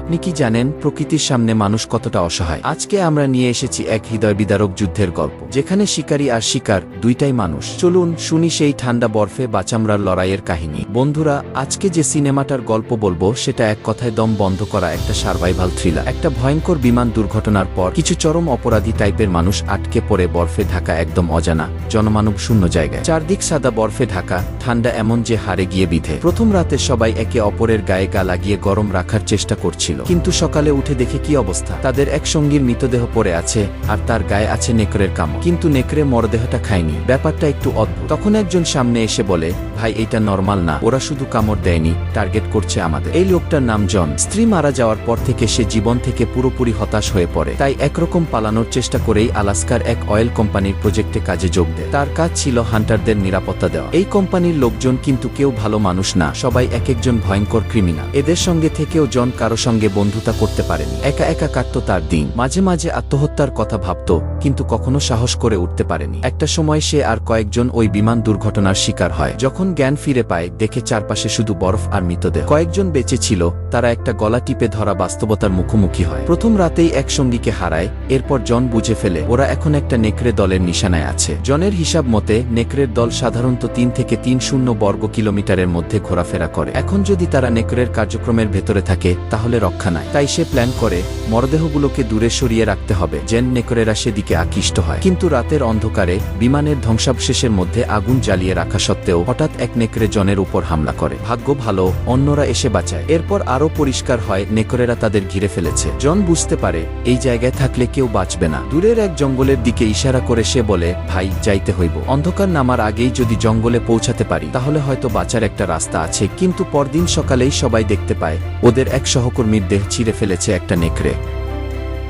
আপনি কি জানেন প্রকৃতির সামনে মানুষ কতটা অসহায়? আজকে আমরা নিয়ে এসেছি এক হৃদয় বিদারক যুদ্ধের গল্প, যেখানে শিকারী আর শিকার দুইটাই মানুষ। চলুন শুনি সেই ঠান্ডা বরফে বাচামরার লড়াইয়ের কাহিনী। বন্ধুরা, আজকে যে সিনেমাটার গল্প বলব, সেটা এক কথায় দম বন্ধ করা একটা সার্ভাইভাল থ্রিলার একটা ভয়ঙ্কর বিমান দুর্ঘটনার পর কিছু চরম অপরাধী টাইপের মানুষ আটকে পড়ে বরফে ঢাকা একদম অজানা, জনমানব শূন্য জায়গায়। চারদিক সাদা বরফে ঢাকা, ঠান্ডা এমন যে হারে গিয়ে বিধে। প্রথম রাতে সবাই একে অপরের গায়ে গা লাগিয়ে গরম রাখার চেষ্টা করছিল কিন্তু সকালে উঠে দেখে কি অবস্থা। তাদের এক সঙ্গীর মৃতদেহ পড়ে আছে, আর তার গায়ে আছে নেকড়ের কামড়। কিন্তু নেকড়ে মরদেহটা খায়নি। ব্যাপারটা একটু অদ্ভুত। তখন একজন সামনে এসে বলে, ভাই এটা নর্মাল না। ওরা শুধু কামড় দেয়নি, টার্গেট করছে আমাদের। এই লোকটার নাম জন। স্ত্রী মারা যাওয়ার পর থেকে সে জীবন থেকে পুরোপুরি হতাশ হয়ে পড়ে। তাই একরকম পালানোর চেষ্টা করেই আলাস্কার এক অয়েল কোম্পানির প্রজেক্টে কাজে যোগ দেয়। তার কাজ ছিল হান্টারদের নিরাপত্তা দেওয়া। এই কোম্পানির লোকজন কিন্তু কেউ ভালো মানুষ না। সবাই এক একজন ভয়ঙ্কর ক্রিমিনাল। এদের সঙ্গে থেকেও জন কারও সঙ্গে বন্ধুতা করতে পারেনি। একা একা কাটত তার দিন। মাঝে মাঝে আত্মহত্যার কথা ভাবত। কিন্তু কখনো সাহস করে উঠতে পারেনি। একটা সময় সে আর কয়েকজন ওই বিমান দুর্ঘটনার শিকার হয়। যখন জ্ঞান ফিরে পায়, দেখে চারপাশে শুধু বরফ আর মৃতদেহ। কয়েকজন বেঁচে ছিল, তারা একটা গলা টিপে ধরা বাস্তবতার মুখোমুখি হয়। প্রথম রাতেই এক সঙ্গীকে হারায়, এরপর জন বুঝে ফেলে, ওরা এখন একটা নেকড়ে দলের নিশানায় আছে। জনের হিসাব মতে, নেকড়ের দল সাধারণত তিন থেকে তিন শূন্য বর্গ কিলোমিটারের মধ্যে ঘোরাফেরা করে। এখন যদি তারা নেকড়ের কার্যক্রমের ভেতরে থাকে, তাহলে রক্ষা নাই। তাই সে প্ল্যান করে, মরদেহগুলোকে দূরে সরিয়ে রাখতে হবে। জেন নেকড়েরা সেদিকে আকৃষ্ট হয়। কিন্তু রাতের অন্ধকারে বিমানের ধ্বংসাবশেষের মধ্যে আগুন জ্বালিয়ে রাখা সত্ত্বেও হঠাৎ এক নেকড়ে জনের উপর হামলা করে। ভাগ্য ভালো, অন্যরা এসে বাঁচায়। এরপর আরও পরিষ্কার হয়, নেকড়েরা তাদের ঘিরে ফেলেছে। জন বুঝতে পারে, এই জায়গায় থাকলে কেউ বাঁচবে না। দূরের এক জঙ্গলের দিকে ইশারা করে সে বলে, ভাই, যাইতে হইব। অন্ধকার নামার আগেই যদি জঙ্গলে পৌঁছাতে পারি, তাহলে হয়তো বাঁচার একটা রাস্তা আছে। কিন্তু পরদিন সকালেই সবাই দেখতে পায়, ওদের এক সহকর্মীর দেহ ছিঁড়ে ফেলেছে একটা নেকড়ে।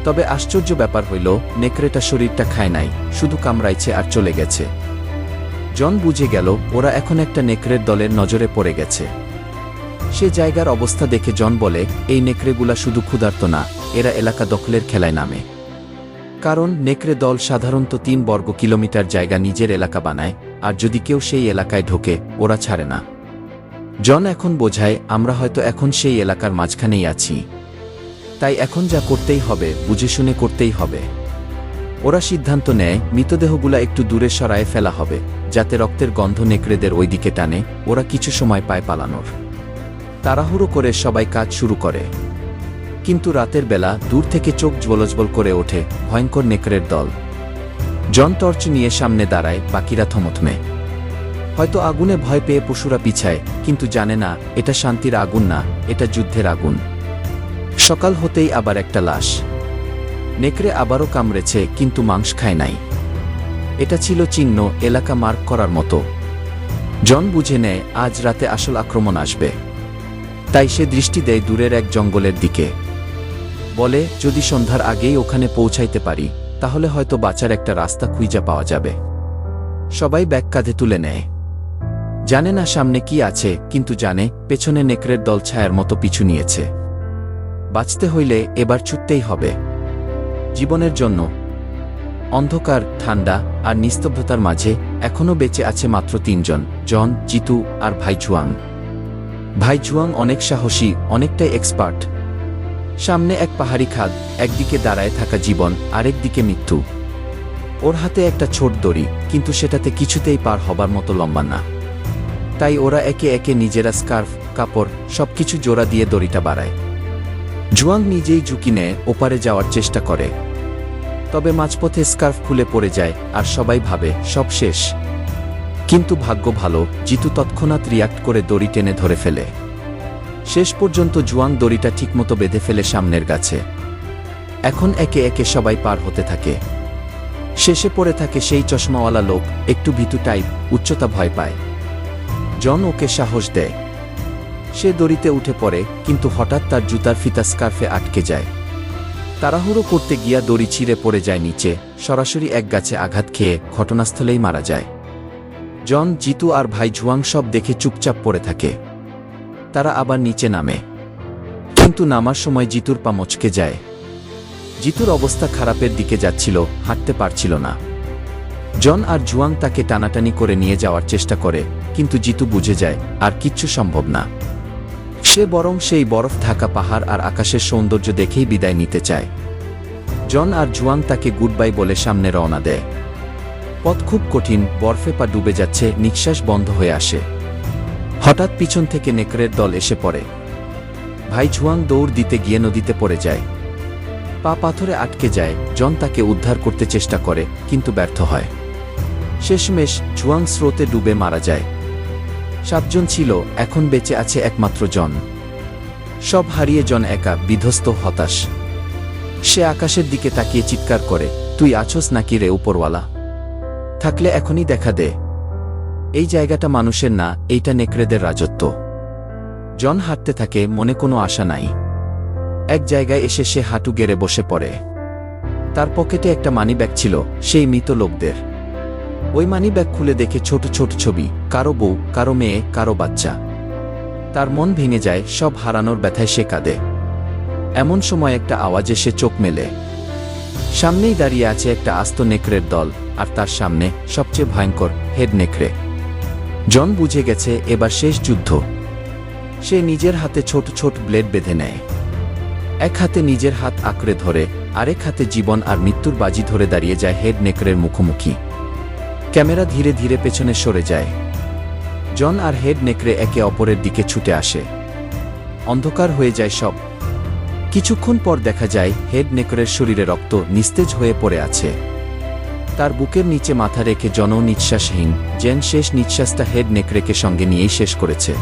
তবে আশ্চর্য ব্যাপার হইল, নেকড়েটা শরীরটা খায় নাই, শুধু কামড়াইছে আর চলে গেছে। জন বুঝে গেল, ওরা এখন একটা নেকড়ের দলের নজরে পড়ে গেছে। সে জায়গার অবস্থা দেখে জন বলে, এই নেকড়েগুলা শুধু ক্ষুধার্ত না, এরা এলাকা দখলের খেলায় নামে। কারণ নেকড়ে দল সাধারণত তিন বর্গ কিলোমিটার জায়গা নিজের এলাকা বানায়, আর যদি কেউ সেই এলাকায় ঢোকে, ওরা ছাড়ে না। জন এখন বোঝায়, আমরা হয়তো এখন সেই এলাকার মাঝখানেই আছি। তাই এখন যা করতেই হবে, বুঝে শুনে করতেই হবে। ওরা সিদ্ধান্ত নেয়, মৃতদেহগুলা একটু দূরে সরায়ে ফেলা হবে, যাতে রক্তের গন্ধ নেকড়েদের ওইদিকে টানে, ওরা কিছু সময় পায় পালানোর। তাড়াহুড়ো করে সবাই কাজ শুরু করে। কিন্তু রাতের বেলা দূর থেকে চোখ জ্বলজ্বল করে ওঠে ভয়ঙ্কর নেকড়ের দল। জন টর্চ নিয়ে সামনে দাঁড়ায়, বাকিরা থমথমে হয়তো আগুনে ভয় পেয়ে পশুরা পিছায়, কিন্তু জানে না, এটা শান্তির আগুন না, এটা যুদ্ধের আগুন। সকাল হতেই আবার একটা লাশ। নেকড়ে আবারও কামড়েছে, কিন্তু মাংস খায় নাই। এটা ছিল চিহ্ন এলাকা মার্ক করার মতো। জন বুঝে নেয়, আজ রাতে আসল আক্রমণ আসবে। তাই সে দৃষ্টি দেয় দূরের এক জঙ্গলের দিকে। বলে, যদি সন্ধ্যার আগেই ওখানে পৌঁছাইতে পারি, তাহলে হয়তো বাঁচার একটা রাস্তা খুঁজে পাওয়া যাবে। সবাই ব্যাগ কাঁধে তুলে নেয়। জানে না সামনে কি আছে, কিন্তু জানে, পেছনে নেকড়ের দল ছায়ার মতো পিছু নিয়েছে। বাঁচতে হইলে এবার ছুটতেই হবে। জীবনের জন্য। অন্ধকার, ঠান্ডা আর নিস্তব্ধতার মাঝে এখনও বেঁচে আছে মাত্র তিনজন, জন, জিতু আর ভাই জুয়াং। ভাই অনেক সাহসী, অনেকটাই এক্সপার্ট সামনে এক পাহাড়ি খাদ একদিকে দাঁড়ায় থাকা জীবন আরেক দিকে মৃত্যু। ওর হাতে একটা ছোট দড়ি, কিন্তু সেটাতে কিছুতেই পার হবার মতো লম্বা না। তাই ওরা একে একে নিজেরা স্কার্ফ, কাপড়, সবকিছু জোড়া দিয়ে দড়িটা বাড়ায়। জুয়াং নিজেই ঝুঁকি নেয়, ওপারে যাওয়ার চেষ্টা করে। তবে মাঝপথে স্কার্ফ খুলে পড়ে যায় আর সবাই ভাবে, সব শেষ। কিন্তু ভাগ্য ভালো, জিতু তৎক্ষণাৎ রিয়াক্ট করে দড়ি টেনে ধরে ফেলে। শেষ পর্যন্ত জুয়াং দড়িটা ঠিকমতো বেঁধে ফেলে সামনের গাছে। এখন একে একে সবাই পার হতে থাকে। শেষে পড়ে থাকে সেই চশমাওয়ালা লোক, একটু ভীতু টাইপ, উচ্চতা ভয় পায়। জন ওকে সাহস দেয়। সে দড়িতে উঠে পড়ে, কিন্তু হঠাৎ তার জুতার ফিতা স্কার্ফে আটকে যায়। তাড়াহুড়ো করতে গিয়া দড়ি ছিঁড়ে পড়ে যায় নিচে, সরাসরি এক গাছে আঘাত খেয়ে ঘটনাস্থলেই মারা যায়। জন, জিতু আর ভাই ঝুয়াং সব দেখে চুপচাপ পড়ে থাকে। তারা আবার নিচে নামে। কিন্তু নামার সময় জিতুর পা মচকে যায়। জিতুর অবস্থা খারাপের দিকে যাচ্ছিল, হাঁটতে পারছিল না। জন আর জুয়াং তাকে টানাটানি করে নিয়ে যাওয়ার চেষ্টা করে, কিন্তু জিতু বুঝে যায়, আর কিচ্ছু সম্ভব না। সে বরং সেই বরফ ঢাকা পাহাড় আর আকাশের সৌন্দর্য দেখেই বিদায় নিতে চায়। জন আর জুয়াং তাকে গুড বাই বলে সামনে রওনা দেয়। পথ খুব কঠিন, বরফে পা ডুবে যাচ্ছে, নিঃশ্বাস বন্ধ হয়ে আসে। হঠাৎ পিছন থেকে নেকড়ের দল এসে পড়ে। ভাই ঝুয়াং দৌড় দিতে গিয়ে নদীতে পড়ে যায়। পা পাথরে আটকে যায়, জন তাকে উদ্ধার করতে চেষ্টা করে, কিন্তু ব্যর্থ হয়। শেষমেশ ঝুয়াং স্রোতে ডুবে মারা যায়। সাতজন ছিল, এখন বেঁচে আছে একমাত্র জন। সব হারিয়ে জন একা, বিধ্বস্ত, হতাশ। সে আকাশের দিকে তাকিয়ে চিৎকার করে, তুই আছোস নাকি রে উপরওয়ালা? থাকলে এখনই দেখা দে। এই জায়গাটা মানুষের না, এইটা নেকড়েদের রাজত্ব। জন হাঁটতে থাকে, মনে কোনো আশা নাই। এক জায়গায় এসে সে হাঁটু গেড়ে বসে পড়ে। তার পকেটে একটা মানি ব্যাগ ছিল, সেই মৃত লোকদের। ওই মানি ব্যাগ খুলে দেখে ছোট ছোট ছবি, কারও বউ, কারও মেয়ে, কারও বাচ্চা। তার মন ভেঙে যায়, সব হারানোর ব্যথায় সে কাঁদে। এমন সময় একটা আওয়াজে সে চোখ মেলে। সামনেই দাঁড়িয়ে আছে একটা আস্ত নেকড়ের দল, আর তার সামনে সবচেয়ে ভয়ঙ্কর হেড নেকড়ে। জন বুঝে গেছে, এবার শেষ যুদ্ধ। সে নিজের হাতে ছোট ছোট ব্লেড বেঁধে নেয়। এক হাতে নিজের হাত আঁকড়ে ধরে, আরেক হাতে জীবন আর মৃত্যুর বাজি ধরে দাঁড়িয়ে যায় হেড নেকড়ের মুখোমুখি। ক্যামেরা ধীরে ধীরে পেছনে সরে যায়। জন আর হেড নেকড়ে একে অপরের দিকে ছুটে আসে। অন্ধকার হয়ে যায় সব। কিছুক্ষণ পর দেখা যায়, হেড নেকড়ের শরীরে রক্ত নিস্তেজ হয়ে পড়ে আছে। তার বুকের নিচে মাথা রেখে জন নিঃশ্বাসহীন জেন শেষ নিঃশ্বাসটা হেড নেকড়েকে সঙ্গে নিয়েই শেষ করেছে।